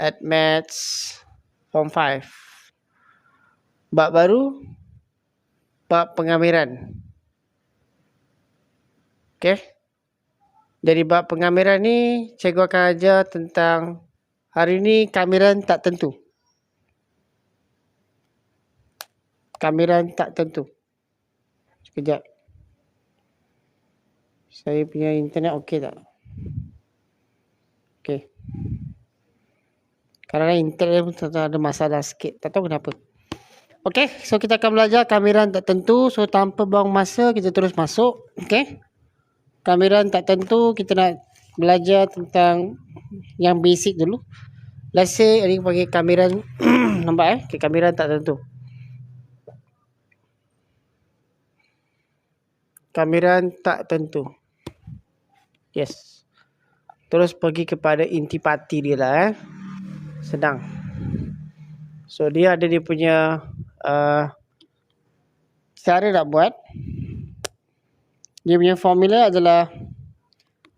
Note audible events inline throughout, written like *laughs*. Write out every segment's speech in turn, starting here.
at Maths Form 5. Bab baru, bab pengamiran. Okay. Jadi bab pengamiran ni, cikgu akan ajar tentang hari ni kamiran tak tentu. Kamiran tak tentu. Sekejap. Saya punya internet okey tak? Okey. Kadang-kadang internet pun ada masalah sikit. Tak tahu kenapa. Okey, so kita akan belajar kamiran tak tentu. So tanpa buang masa, kita terus masuk. Okey. Kamiran tak tentu, kita nak belajar tentang yang basic dulu. Let's say, ini panggil kamiran, *clears throat* nampak eh? Okay, kamiran tak tentu. Kamiran tak tentu. Yes. Terus pergi kepada intipati dia lah eh. Sedang. So dia ada dia punya uh, cara nak buat. Dia punya formula adalah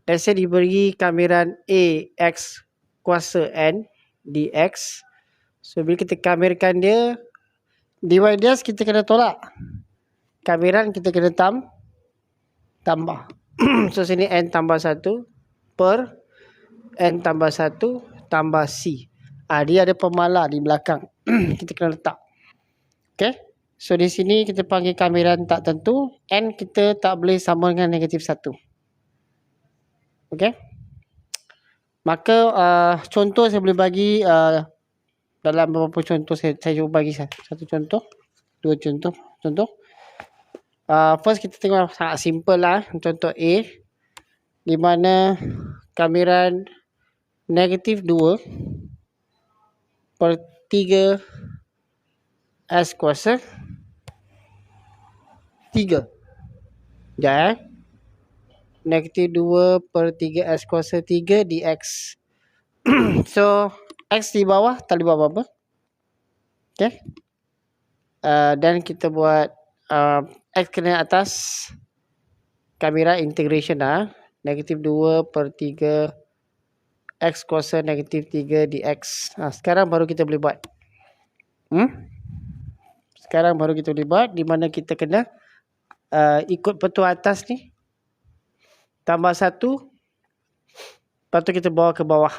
let's say diberi kamiran A X kuasa N dx. So bila kita kamirkan dia dy ds kita kena tolak. Kamiran kita kena tam tambah. *clears throat* so sini n tambah 1 per n tambah 1 tambah c. Ah dia ada pemala di belakang. *clears throat* kita kena letak. Okay. So di sini kita panggil kamiran tak tentu. N kita tak boleh sama dengan negatif 1. Okay. Maka uh, contoh saya boleh bagi uh, dalam beberapa contoh saya, saya cuba bagi satu, satu contoh. Dua contoh. Contoh. Uh, first kita tengok sangat simple lah. Contoh A. Di mana kamiran negatif 2 per 3 S kuasa 3. Sekejap eh. Negatif 2 per 3 S kuasa 3 dx. *clears throat* so, X di bawah tak boleh buat apa-apa. Okay. Uh, dan kita buat uh, X kena atas kamera integration lah. Negatif 2 per 3 X kuasa negatif 3 dx. Ha, sekarang baru kita boleh buat. Hmm? Sekarang baru kita boleh buat. Di mana kita kena uh, ikut petua atas ni. Tambah satu. Lepas tu kita bawa ke bawah.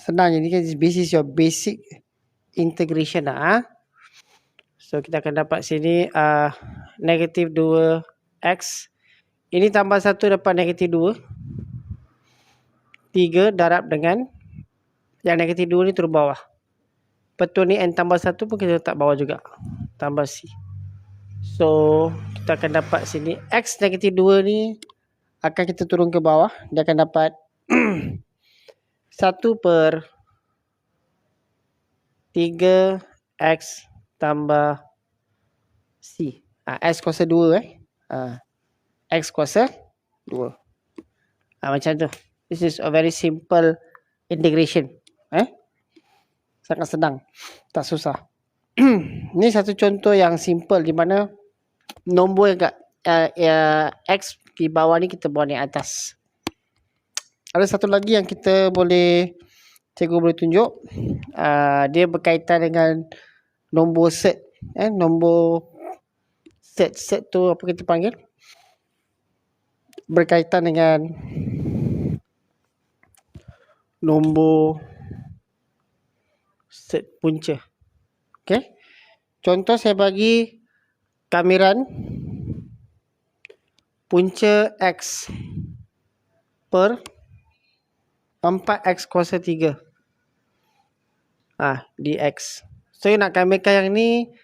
Senang. Ini kan this is your basic integration lah. Ha? So kita akan dapat sini uh, negatif 2x. Ini tambah 1 dapat negatif 2. 3 darab dengan yang negatif 2 ni turun bawah. Betul ni n tambah 1 pun kita letak bawah juga. Tambah c. So kita akan dapat sini x negatif 2 ni akan kita turun ke bawah. Dia akan dapat *clears throat* 1 per 3x tambah c. Ha, x kuasa 2 eh. Ha, x kuasa 2. Ha, macam tu. This is a very simple integration. Eh? Sangat senang. Tak susah. *clears throat* Ini satu contoh yang simple di mana nombor yang kat uh, uh, x di bawah ni kita buat ni atas. Ada satu lagi yang kita boleh cikgu boleh tunjuk. Uh, dia berkaitan dengan nombor set. Eh, nombor set set tu apa kita panggil? Berkaitan dengan nombor set punca. Okay. Contoh saya bagi kamiran punca X per 4X kuasa 3. Ah, dx. So, nak kamirkan yang ni,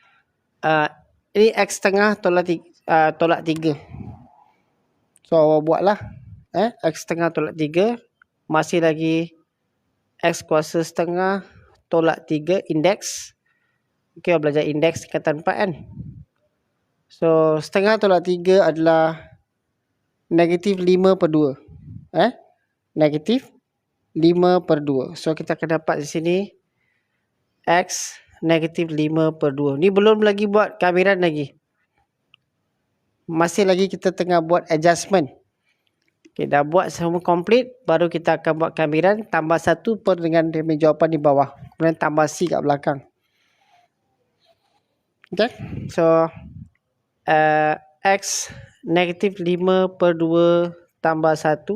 uh, ini X tengah tolak 3. Uh, tolak 3. So, awak buatlah. Eh, X tengah tolak 3. Masih lagi X kuasa setengah tolak 3 indeks. Okay, belajar indeks tingkatan 4 kan. So, setengah tolak 3 adalah negatif 5 per 2. Eh? Negatif 5 per 2. So, kita akan dapat di sini X negatif 5 per 2. Ni belum lagi buat kamiran lagi. Masih lagi kita tengah buat adjustment. Okay, dah buat semua komplit. Baru kita akan buat kamiran. Tambah satu per dengan jawapan di bawah. Kemudian tambah C kat belakang. Okay. So, uh, X negatif 5 per 2 tambah 1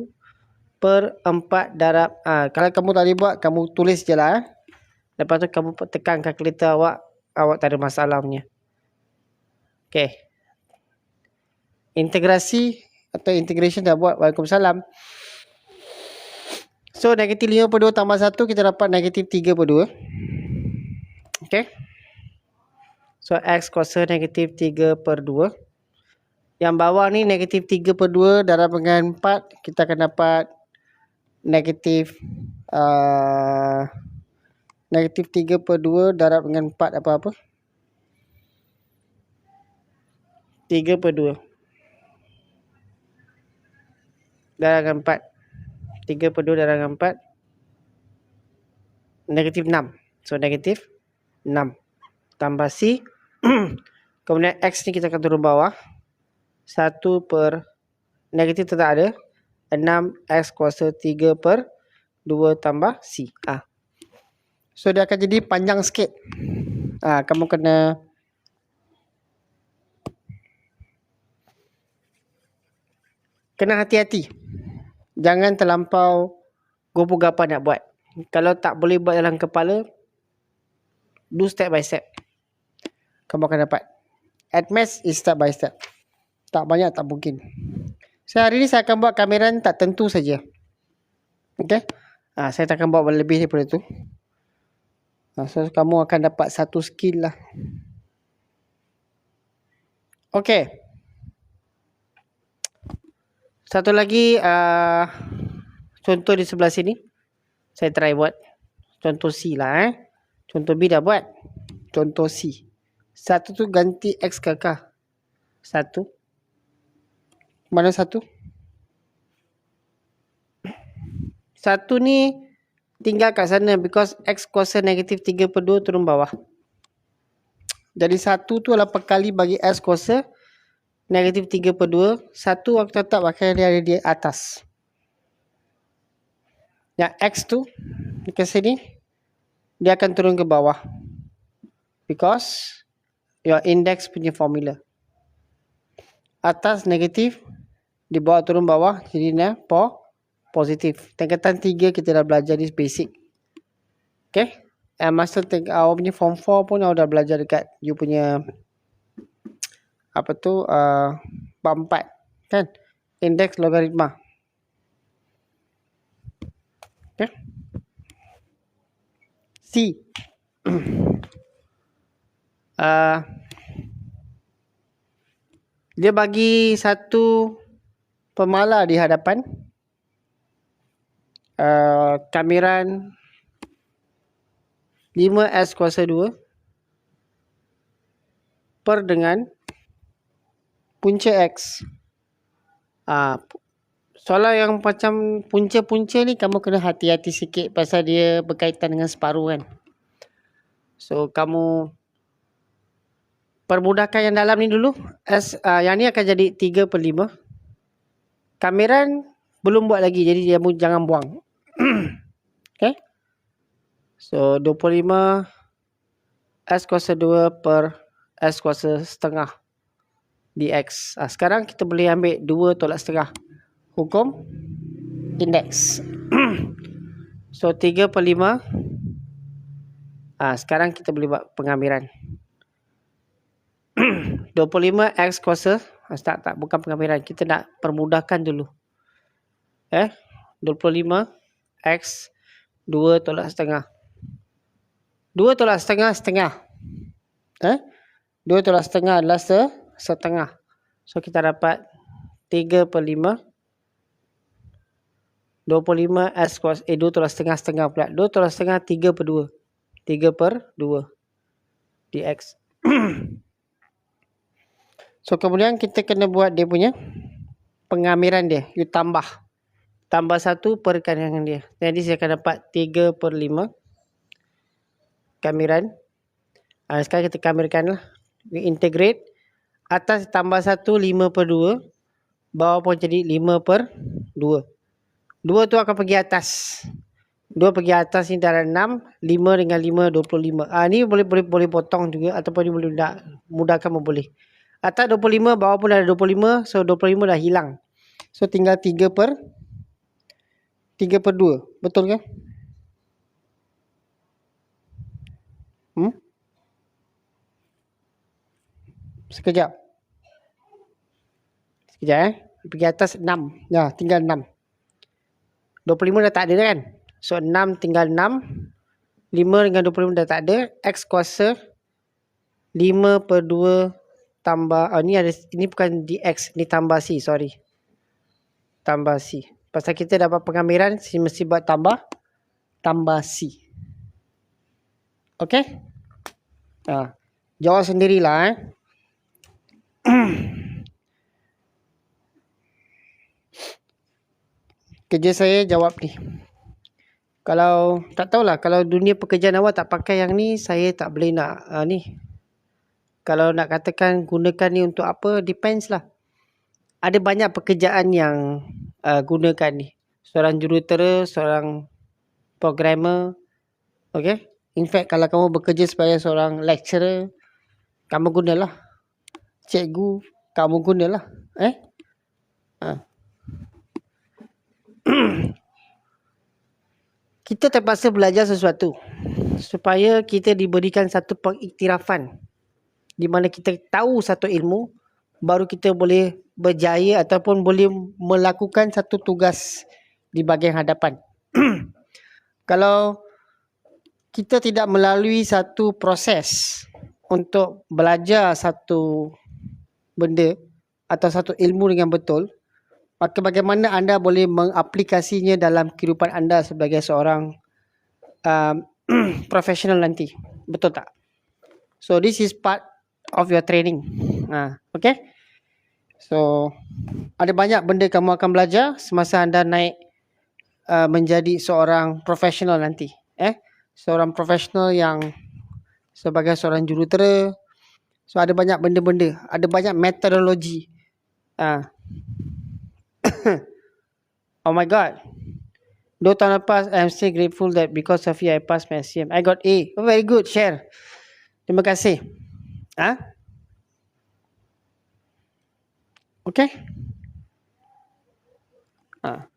per 4 darab. Uh, kalau kamu tak boleh buat, kamu tulis je lah. Eh. Lepas tu kamu tekan kalkulator awak. Awak tak ada masalah punya. Okay. Integrasi atau integration dah buat. Waalaikumsalam. So, negatif 5 per 2 tambah 1, kita dapat negatif 3 per 2. Okay. So, X kuasa negatif 3 per 2. Yang bawah ni negatif 3 per 2 darab dengan 4. Kita akan dapat negatif uh, negatif 3 per 2 darab dengan 4 apa-apa. 3 per 2. Darab dengan 4. 3 per 2 darab dengan 4. Negatif 6. So, negatif 6. Tambah C. *clears throat* Kemudian X ni kita akan turun bawah. 1 per negatif tetap ada. 6X kuasa 3 per 2 tambah C. Ah. So, dia akan jadi panjang sikit. Ah, kamu kena kena hati-hati. Jangan terlampau gopo gapa nak buat. Kalau tak boleh buat dalam kepala, do step by step. Kamu akan dapat. Admath is step by step. Tak banyak, tak mungkin. So, hari ni saya akan buat kamera tak tentu saja. Okay. Ha, saya tak akan buat lebih daripada tu. Ha, so, kamu akan dapat satu skill lah. Okay. Satu lagi uh, contoh di sebelah sini. Saya try buat contoh C lah eh. Contoh B dah buat. Contoh C. Satu tu ganti X ke K. Satu. Mana satu? Satu ni tinggal kat sana because X kuasa negatif 3 per 2 turun bawah. Jadi satu tu adalah perkali bagi S kuasa negatif 3 per 2. Satu aku tetap pakai dia ada di atas. Yang X tu, ke sini, dia akan turun ke bawah. Because your index punya formula. Atas negatif, di bawah turun bawah, jadi ni po, positif. Tingkatan 3 kita dah belajar ni basic. Okay. And master think awak punya form 4 pun awak dah belajar dekat you punya apa tu uh, bab 4 kan? Indeks logaritma. Okay C. *clears throat* Uh, dia bagi satu pemala di hadapan. Uh, kameran 5S kuasa 2 per dengan punca X. Ah, soalan yang macam punca-punca ni kamu kena hati-hati sikit pasal dia berkaitan dengan separuh kan. So kamu permudahkan yang dalam ni dulu. S, uh, yang ni akan jadi 3 per 5. Kameran belum buat lagi jadi dia jangan buang. *clears throat* okay. So 25 S kuasa 2 per S kuasa setengah dx. Ha, sekarang kita boleh ambil 2 tolak setengah. Hukum indeks. *clears throat* so 3 per 5. Ha, sekarang kita boleh buat pengambilan. *clears throat* 25 x kuasa. Ha, tak, tak, bukan pengambilan. Kita nak permudahkan dulu. Eh, 25 x 2 tolak setengah. 2 tolak setengah setengah. Eh? 2 tolak setengah adalah se setengah. So kita dapat 3 per 5. 25 S kuasa. Eh 2 tolak setengah setengah pula. 2 tolak setengah 3 per 2. 3 per 2. Dx. *clears throat* so kemudian kita kena buat dia punya pengamiran dia. You tambah. Tambah 1 per dengan dia. Jadi saya akan dapat 3 per 5. Kamiran. Uh, sekarang kita kamirkan lah. We integrate atas tambah 1 5 per 2 bawah pun jadi 5 per 2 Dua. Dua tu akan pergi atas. Dua pergi atas ni darah enam. Lima dengan lima, dua puluh lima. Ah, ni boleh boleh boleh potong juga. Ataupun ni boleh mudah, mudahkan pun boleh. Atas dua puluh lima, bawah pun ada dua puluh lima. So, dua puluh lima dah hilang. So, tinggal tiga per. Tiga per dua. Betul ke? Hmm? Sekejap. Sekejap eh. Pergi atas 6. Ya, tinggal 6. 25 dah tak ada kan? So 6 tinggal 6. 5 dengan 25 dah tak ada. X kuasa 5 per 2 tambah. Oh ni ada. Ini bukan dx. Ni tambah C. Sorry. Tambah C. Pasal kita dapat pengambilan. Si mesti buat tambah. Tambah C. Okay. Ha. Jawab sendirilah eh. *clears throat* kerja saya jawab ni. Kalau tak tahulah kalau dunia pekerjaan awak tak pakai yang ni saya tak boleh nak uh, ni. Kalau nak katakan gunakan ni untuk apa depends lah. Ada banyak pekerjaan yang uh, gunakan ni. Seorang jurutera, seorang programmer. Okay. In fact kalau kamu bekerja sebagai seorang lecturer, kamu gunalah. Cikgu, kamu gunalah. Eh? Uh. *clears throat* kita terpaksa belajar sesuatu supaya kita diberikan satu pengiktirafan di mana kita tahu satu ilmu baru kita boleh berjaya ataupun boleh melakukan satu tugas di bahagian hadapan. *clears throat* Kalau kita tidak melalui satu proses untuk belajar satu benda atau satu ilmu dengan betul, maka bagaimana anda boleh mengaplikasinya dalam kehidupan anda sebagai seorang um, *clears throat* profesional nanti? Betul tak? So this is part of your training. Ha okay? So ada banyak benda kamu akan belajar semasa anda naik uh, menjadi seorang profesional nanti eh? Seorang profesional yang sebagai seorang jurutera. So ada banyak benda-benda. Ada banyak metodologi. Uh, *laughs* oh my god. Dua tahun lepas, I'm still grateful that because of you, I passed my SCM. I got A. Oh, very good. Share. Terima kasih. Ah, ha? Okay. Ah.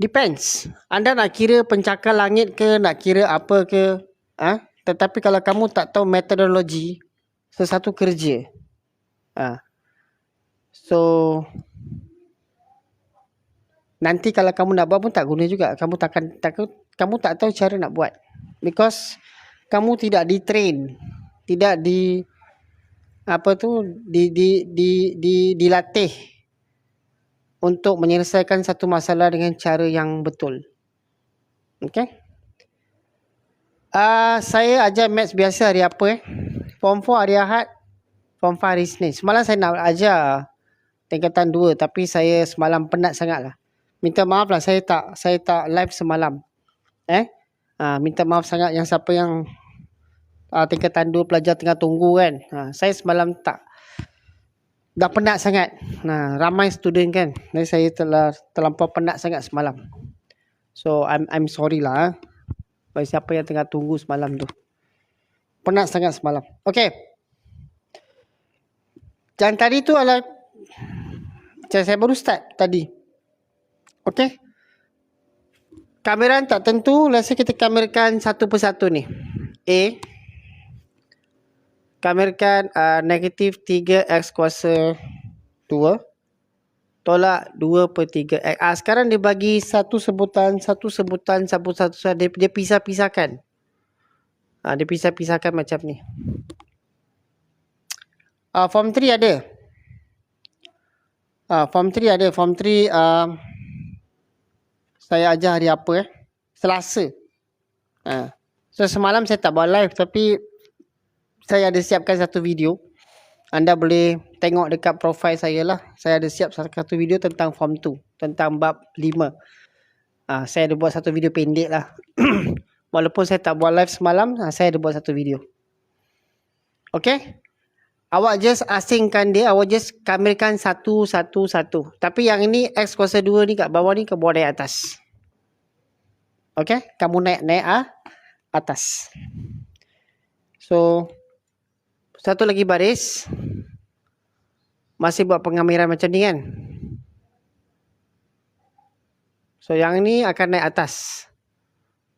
Depends. Anda nak kira pencakar langit ke, nak kira apa ke. Ha? Tetapi kalau kamu tak tahu metodologi sesuatu kerja. Ha. So nanti kalau kamu nak buat pun tak guna juga. Kamu takkan tak kamu tak tahu cara nak buat. Because kamu tidak di train, tidak di apa tu di di di di dilatih untuk menyelesaikan satu masalah dengan cara yang betul. Okay? Uh, saya ajar maths biasa hari apa eh? Form 4 hari Ahad, Form 5 hari Senin. Semalam saya nak ajar tingkatan dua tapi saya semalam penat sangat lah. Minta maaf lah saya tak saya tak live semalam. Eh? Ha, minta maaf sangat yang siapa yang uh, tingkatan dua pelajar tengah tunggu kan. Ha, saya semalam tak dah penat sangat. Nah, ramai student kan. Jadi saya telah terlampau penat sangat semalam. So I'm I'm sorry lah. Eh. Bagi siapa yang tengah tunggu semalam tu. Penat sangat semalam. Okay. Dan tadi tu adalah macam saya baru start tadi. Okay. Kamera tak tentu. Rasa kita kamerakan satu persatu ni. A. Kamerakan uh, negatif 3x kuasa 2. Tolak 2 per 3 x. Ah, sekarang dia bagi satu sebutan, satu sebutan, satu satu satu. Dia, dia pisah-pisahkan. Ah, dia pisah-pisahkan macam ni. Ah, form 3 ada. Ah, form 3 ada. Form 3 uh, saya ajar hari apa eh? Selasa. Uh. So semalam saya tak buat live tapi saya ada siapkan satu video. Anda boleh tengok dekat profil saya lah. Saya ada siap satu video tentang form 2. Tentang bab 5. Uh, ah, saya ada buat satu video pendek lah. *clears throat* Walaupun saya tak buat live semalam, uh, saya ada buat satu video. Okay? Awak just asingkan dia, awak just kamirkan satu, satu, satu. Tapi yang ini X kuasa 2 ni kat bawah ni ke bawah naik atas. Okay, kamu naik-naik ah, atas. So, satu lagi baris. Masih buat pengamiran macam ni kan. So, yang ni akan naik atas.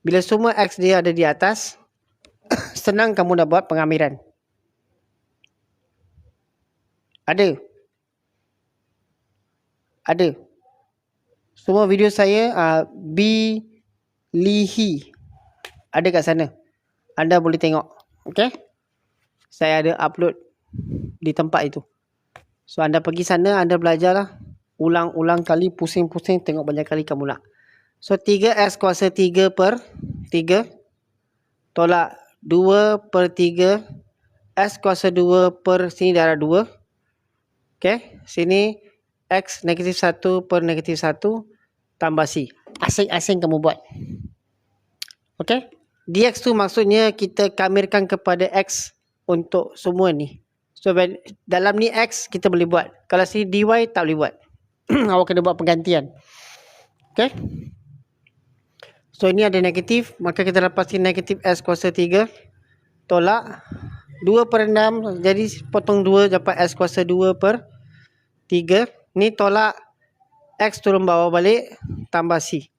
Bila semua X dia ada di atas, *coughs* senang kamu dah buat pengamiran. Ada. Ada. Semua video saya uh, B Lihi ada kat sana. Anda boleh tengok. Okay. Saya ada upload di tempat itu. So anda pergi sana, anda belajarlah. Ulang-ulang kali, pusing-pusing, tengok banyak kali kamu nak. So 3S kuasa 3 per 3. Tolak 2 per 3. S kuasa 2 per sini darah 2. Okay, sini X negatif 1 per negatif 1 tambah C. Asing-asing kamu buat. Okay, dx tu maksudnya kita kamirkan kepada X untuk semua ni. So, dalam ni X kita boleh buat. Kalau sini dy tak boleh buat. *clears throat* Awak kena buat penggantian. Okay. So, ini ada negatif. Maka kita lepaskan negatif S kuasa 3. Tolak. 2 per 6. Jadi, potong 2 dapat S kuasa 2 per 3 ni tolak X turun bawah balik tambah C.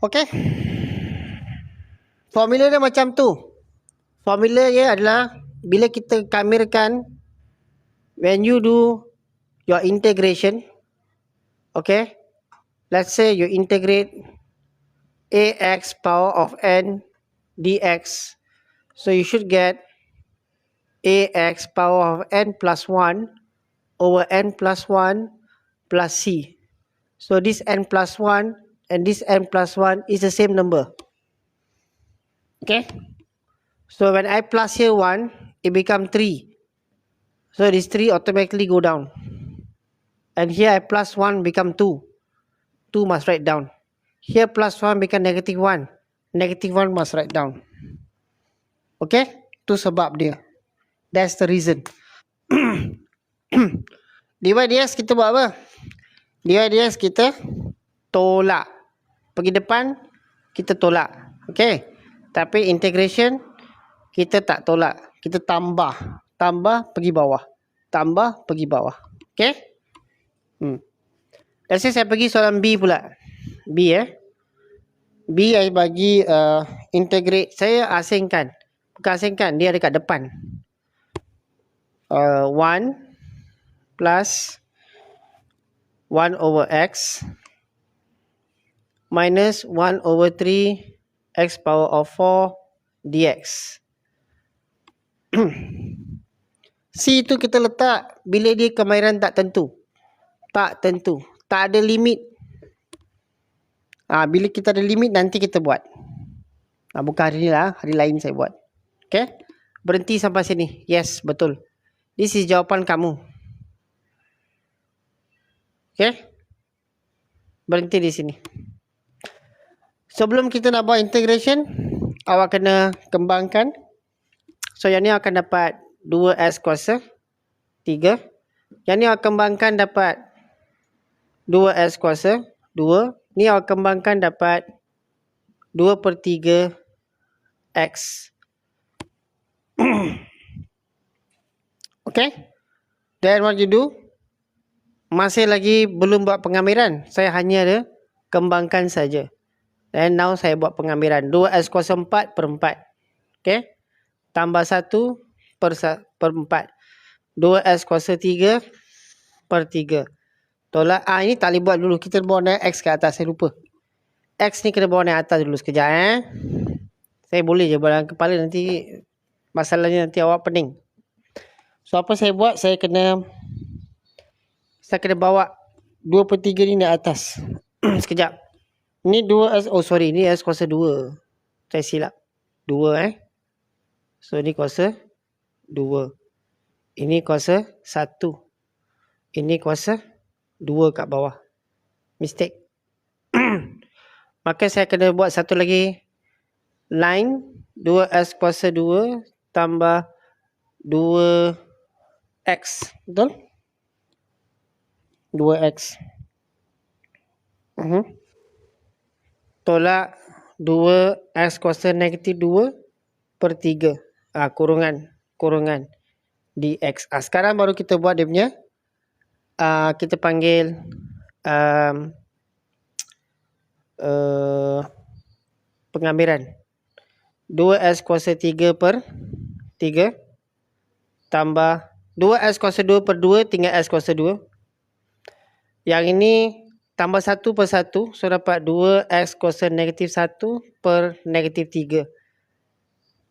Ok formula dia macam tu. Formula dia adalah bila kita kamirkan when you do your integration ok let's say you integrate ax power of n dx so you should get ax power of n plus 1 over n plus 1 plus c. So this n plus 1 and this n plus 1 is the same number. Okay. So when I plus here 1, it become 3. So this 3 automatically go down. And here I plus 1 become 2. 2 must write down. Here plus 1 become negative 1. Negative 1 must write down. Okay. Tu sebab dia. That's the reason. *clears throat* dy dx kita buat apa? dy dx kita tolak. Pergi depan, kita tolak. Okay. Tapi integration, kita tak tolak. Kita tambah. Tambah, pergi bawah. Tambah, pergi bawah. Okay. Hmm. Let's say saya pergi soalan B pula. B eh. B saya bagi uh, integrate. Saya asingkan. Bukan asingkan, dia ada kat depan. Uh, one plus 1 over x minus 1 over 3 x power of 4 dx. *clears throat* C tu kita letak bila dia kemahiran tak tentu. Tak tentu. Tak ada limit. Ha, bila kita ada limit nanti kita buat. Ha, bukan hari ni lah, hari lain saya buat. Okay? Berhenti sampai sini. Yes, betul. This is jawapan kamu. Okay. Berhenti di sini. Sebelum kita nak buat integration, awak kena kembangkan. So, yang ni akan dapat 2S kuasa 3. Yang ni awak kembangkan dapat 2S kuasa 2. Ni awak kembangkan dapat 2 per 3 X. *clears throat* okay. Then what you do? masih lagi belum buat pengamiran. Saya hanya ada kembangkan saja. Dan now saya buat pengamiran. 2S kuasa 4 per 4. Okay. Tambah 1 per, per 4. 2S kuasa 3 per 3. Tolak. Ah, ini tak boleh buat dulu. Kita bawa naik X ke atas. Saya lupa. X ni kena bawa naik atas dulu sekejap. Eh. Saya boleh je buat kepala nanti. Masalahnya nanti awak pening. So apa saya buat? Saya kena saya kena bawa 2 per 3 ni naik atas. *clears throat* Sekejap. Ni 2 S. Oh sorry. Ni S kuasa 2. Saya silap. 2 eh. So ni kuasa 2. Ini kuasa 1. Ini kuasa 2 kat bawah. Mistake. *clears throat* Maka saya kena buat satu lagi line 2S kuasa 2 tambah 2x. Betul? 2x. Uh-huh. Tolak 2x kuasa negatif 2 per 3. Ah, kurungan. Kurungan. dx. Ah, sekarang baru kita buat dia punya. Ah, kita panggil. Um, uh, pengambilan. 2x kuasa 3 per 3 tambah 2x kuasa 2 per 2 tinggal x kuasa 2. Yang ini tambah 1 per 1. So dapat 2x kuasa negatif 1 per negatif 3.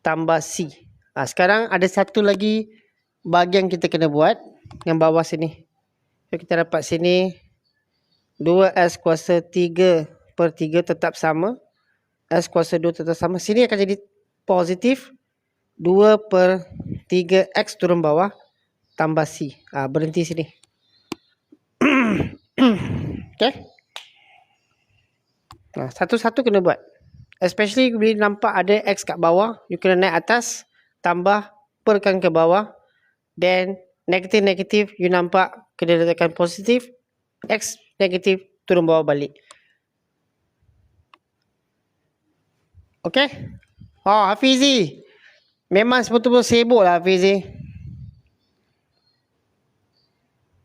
Tambah c. Ha, sekarang ada satu lagi bahagian kita kena buat. Yang bawah sini. So kita dapat sini 2x kuasa 3 per 3 tetap sama. S kuasa 2 tetap sama. Sini akan jadi positif. 2 per 3 X turun bawah. Tambah C. Ha, berhenti sini. *clears throat* okay. Nah, satu-satu kena buat. Especially bila nampak ada X kat bawah. You kena naik atas. Tambah. Perkan ke bawah. Then negatif-negatif. You nampak kena letakkan positif. X negatif turun bawah balik. Okay. Oh, Hafizi. Memang betul-betul sibuk lah Hafizi.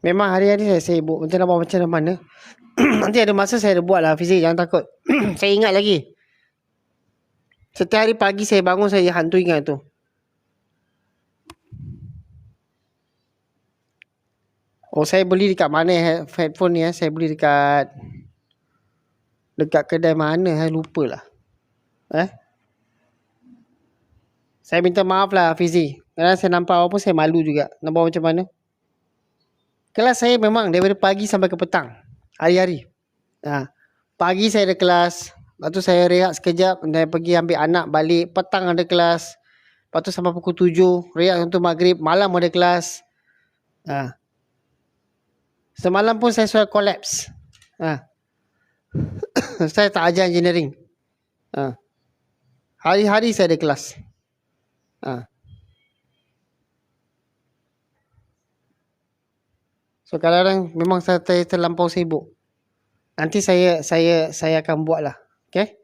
Memang hari-hari saya sibuk. Macam nak buat macam mana. *clears throat* Nanti ada masa saya ada buat lah Hafizi. Jangan takut. *clears throat* saya ingat lagi. Setiap hari pagi saya bangun saya hantu ingat tu. Oh saya beli dekat mana headphone ni ya? Saya beli dekat dekat kedai mana saya lupa lah. Eh? Saya minta maaf lah Fizi. Kerana saya nampak apa pun saya malu juga. Nampak macam mana? Kelas saya memang daripada pagi sampai ke petang. Hari-hari. Ha. Pagi saya ada kelas. Lepas tu saya rehat sekejap. Dan pergi ambil anak balik. Petang ada kelas. Lepas tu sampai pukul tujuh. Rehat untuk maghrib. Malam ada kelas. Ha. Semalam pun saya sudah collapse. Ha. *coughs* saya tak ajar engineering. Ha. Hari-hari saya ada kelas. Ha. So kadang-kadang memang saya terlampau sibuk. Nanti saya saya saya akan buat lah. Okay.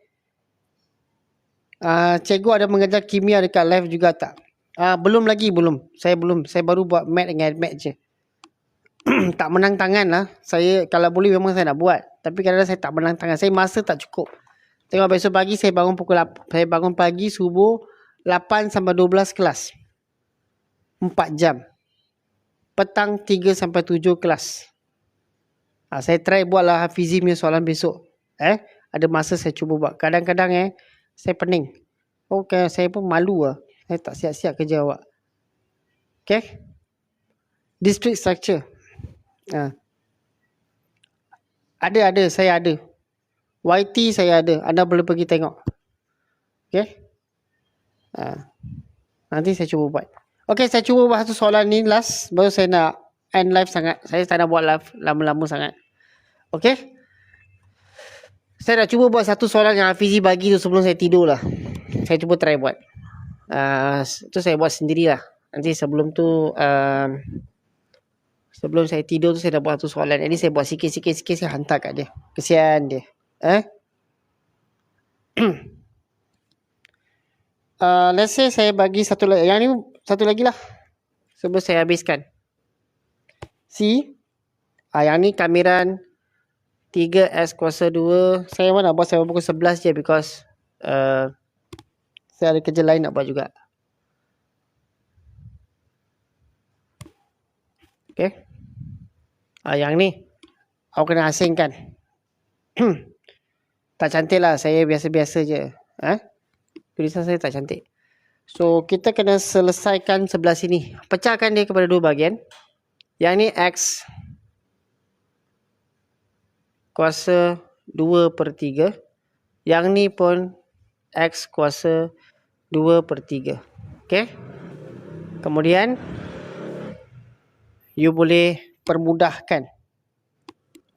Uh, cikgu ada mengajar kimia dekat live juga tak? Uh, belum lagi, belum. Saya belum. Saya baru buat mat dengan mat je. *clears throat* tak menang tangan lah. Saya kalau boleh memang saya nak buat. Tapi kadang-kadang saya tak menang tangan. Saya masa tak cukup. Tengok besok pagi saya bangun pukul 8. Saya bangun pagi subuh 8 sampai 12 kelas. 4 jam. Petang 3 sampai 7 kelas. Ha, saya try buatlah Hafizi punya soalan besok. Eh, ada masa saya cuba buat. Kadang-kadang eh saya pening. Okay, saya pun malu lah. Saya tak siap-siap kerja awak. Okay. District structure. Ha. Ada, ada. Saya ada. YT saya ada. Anda boleh pergi tengok. Okay. Ha. Nanti saya cuba buat. Okay, saya cuba buat satu soalan ni last. Baru saya nak end live sangat. Saya tak nak buat live lama-lama sangat. Okay. Saya nak cuba buat satu soalan yang Hafizi bagi tu sebelum saya tidur lah. Saya cuba try buat. Uh, tu saya buat sendiri lah. Nanti sebelum tu... Uh, sebelum saya tidur tu saya dah buat satu soalan. Ini saya buat sikit-sikit-sikit saya hantar kat dia. Kesian dia. Eh? *clears throat* uh, let's say saya bagi satu lagi. Yang ni satu lagi lah. Sebelum saya habiskan. C. Uh, yang ni kamiran 3S kuasa 2. Saya mana buat saya pukul 11 je because uh, saya ada kerja lain nak buat juga. Okay. Uh, yang ni. Aku kena asingkan. *clears throat* tak cantik lah. Saya biasa-biasa je. Eh? Tulisan saya tak cantik. So, kita kena selesaikan sebelah sini. Pecahkan dia kepada dua bahagian. Yang ni X. Kuasa 2 per 3. Yang ni pun X kuasa 2 per 3. Okay. Kemudian. You boleh permudahkan.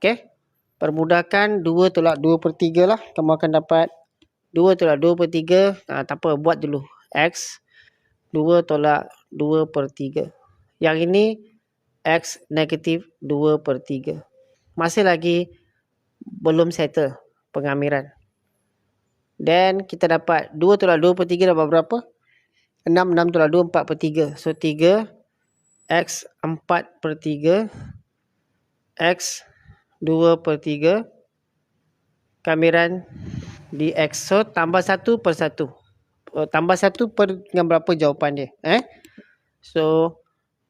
Okay permudahkan 2 tolak 2 per 3 lah. Kamu akan dapat 2 tolak 2 per 3. Ha, tak apa, buat dulu. X 2 tolak 2 per 3. Yang ini X negatif 2 per 3. Masih lagi belum settle pengamiran. Dan kita dapat 2 tolak 2 per 3 dapat berapa? 6, 6 tolak 2, 4 per 3. So 3, X 4 per 3, X 2 per 3, kamiran di X. So tambah 1 per 1. Uh, tambah 1 per dengan berapa jawapan dia? Eh? So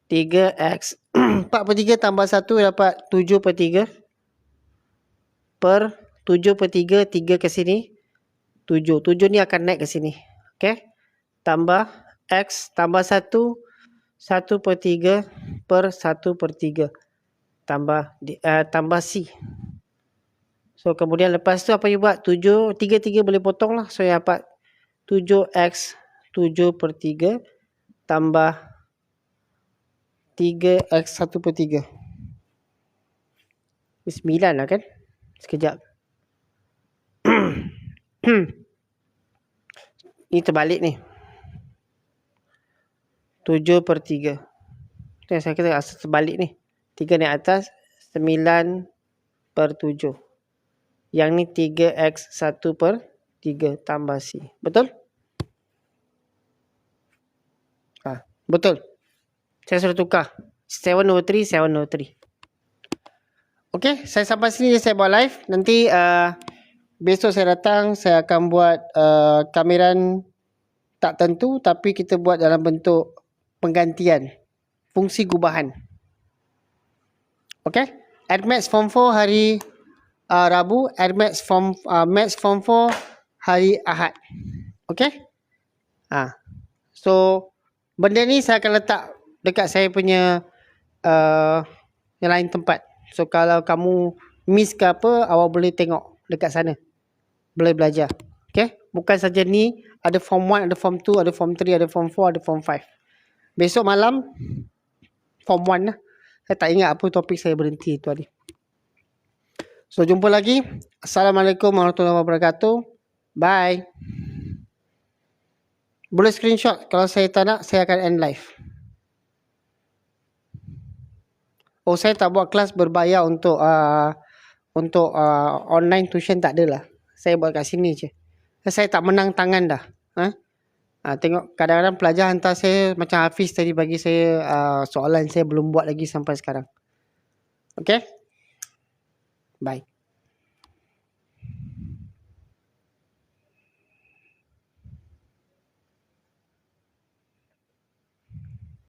3X 4 *clears throat* per 3 tambah 1 dapat 7 per 3 per 7 per 3, 3 ke sini 7. 7 ni akan naik ke sini. Okay. Tambah X tambah 1. 1 per 3 per 1 per 3. Tambah uh, tambah C. So kemudian lepas tu apa you buat? 7, 3, 3 boleh potong lah. So you dapat 7X 7 per 3 tambah 3X 1 per 3. 9 lah kan? Sekejap. *clears throat* Ini terbalik ni. 7 per 3. Ini saya kata asal terbalik ni. 3 ni atas. 9 per 7. Yang ni 3x 1 per 3 tambah C. Betul? Ha, betul. Saya sudah tukar. 7 over 3, 7 over 3. Okay, saya sampai sini saya buat live. Nanti uh, besok saya datang saya akan buat uh, kameran tak tentu tapi kita buat dalam bentuk penggantian fungsi gubahan. Okay? Admax Form 4 hari uh, Rabu, Admax Form uh, Max Form 4 hari Ahad. Okay? Ha. So, benda ni saya akan letak dekat saya punya uh, lain tempat. So, kalau kamu miss ke apa, awak boleh tengok dekat sana boleh belajar. Okay. Bukan saja ni. Ada form 1, ada form 2, ada form 3, ada form 4, ada form 5. Besok malam. Form 1 lah. Saya tak ingat apa topik saya berhenti tu tadi. So jumpa lagi. Assalamualaikum warahmatullahi wabarakatuh. Bye. Boleh screenshot. Kalau saya tak nak, saya akan end live. Oh, saya tak buat kelas berbayar untuk uh, untuk uh, online tuition tak adalah saya buat kat sini je. Saya tak menang tangan dah. Ha? Ha, tengok kadang-kadang pelajar hantar saya macam Hafiz tadi bagi saya uh, soalan saya belum buat lagi sampai sekarang. Okay? Bye.